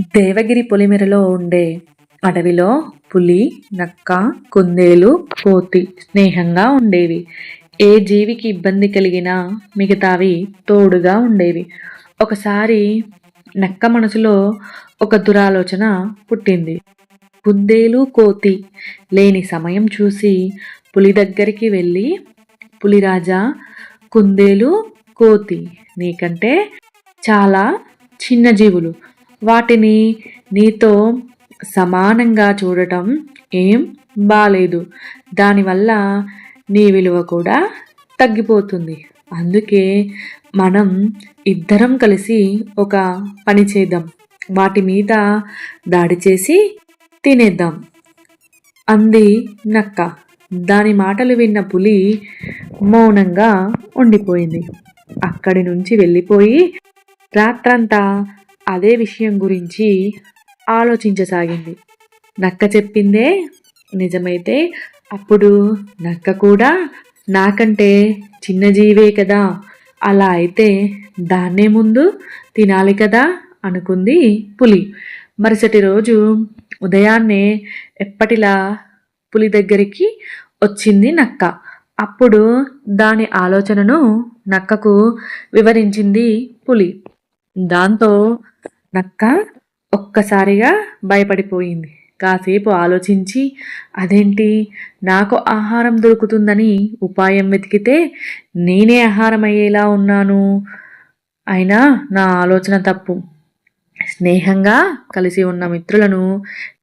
దేవగిరి పొలిమెరలో ఉండే అడవిలో పులి నక్క కుందేలు కోతి స్నేహంగా ఉండేవి. ఏ జీవికి ఇబ్బంది కలిగినా మిగతావి తోడుగా ఉండేవి. ఒకసారి నక్క మనసులో ఒక దురాలోచన పుట్టింది. కుందేలు కోతి లేని సమయం చూసి పులి దగ్గరికి వెళ్ళి పులిరాజా కుందేలు కోతి నీకంటే చాలా చిన్న జీవులు. వాటిని నీతో సమానంగా చూడటం ఏం బాలేదు. దానివల్ల నీ విలువ కూడా తగ్గిపోతుంది. అందుకే మనం ఇద్దరం కలిసి ఒక పని చేద్దాం. వాటి మీద దాడి చేసి తినేద్దాం. అంది నక్క. దాని మాటలు విన్న పులి మౌనంగా ఉండిపోయింది. అక్కడి నుంచి వెళ్ళిపోయి రాత్రంతా అదే విషయం గురించి ఆలోచించసాగింది. నక్క చెప్పిందే నిజమైతే అప్పుడు నక్క కూడా నాకంటే చిన్న జీవే కదా అలా అయితే దాన్నే ముందు తినాలి కదా అనుకుంది పులి. మరుసటి రోజు ఉదయాన్నే ఎప్పటిలా పులి దగ్గరికి వచ్చింది నక్క. అప్పుడు దాని ఆలోచనను నక్కకు వివరించింది పులి. దాంతో నక్క ఒక్కసారిగా భయపడిపోయింది. కాసేపు ఆలోచించి అదేంటి? నాకు ఆహారం దొరుకుతుందని ఉపాయం వెతికితే నేనే ఆహారం అయ్యేలా ఉన్నాను. అయినా నా ఆలోచన తప్పు. స్నేహంగా కలిసి ఉన్న మిత్రులను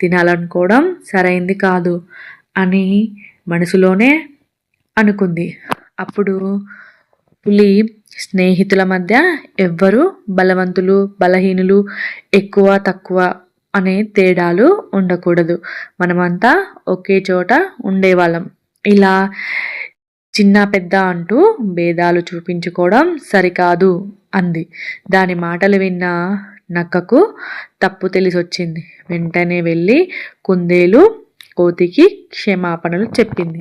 తినాలనుకోవడం సరైంది కాదు అని మనసులోనే అనుకుంది. అప్పుడు పులి స్నేహితుల మధ్య ఎవ్వరు బలవంతులు బలహీనులు ఎక్కువ తక్కువ అనే తేడాలు ఉండకూడదు. మనమంతా ఒకే చోట ఉండేవాళ్ళం. ఇలా చిన్న పెద్ద అంటూ భేదాలు చూపించుకోవడం సరికాదు అంది. దాని మాటలు విన్న నక్కకు తప్పు తెలిసొచ్చింది. వెంటనే వెళ్ళి కుందేలు కోతికి క్షమాపణలు చెప్పింది.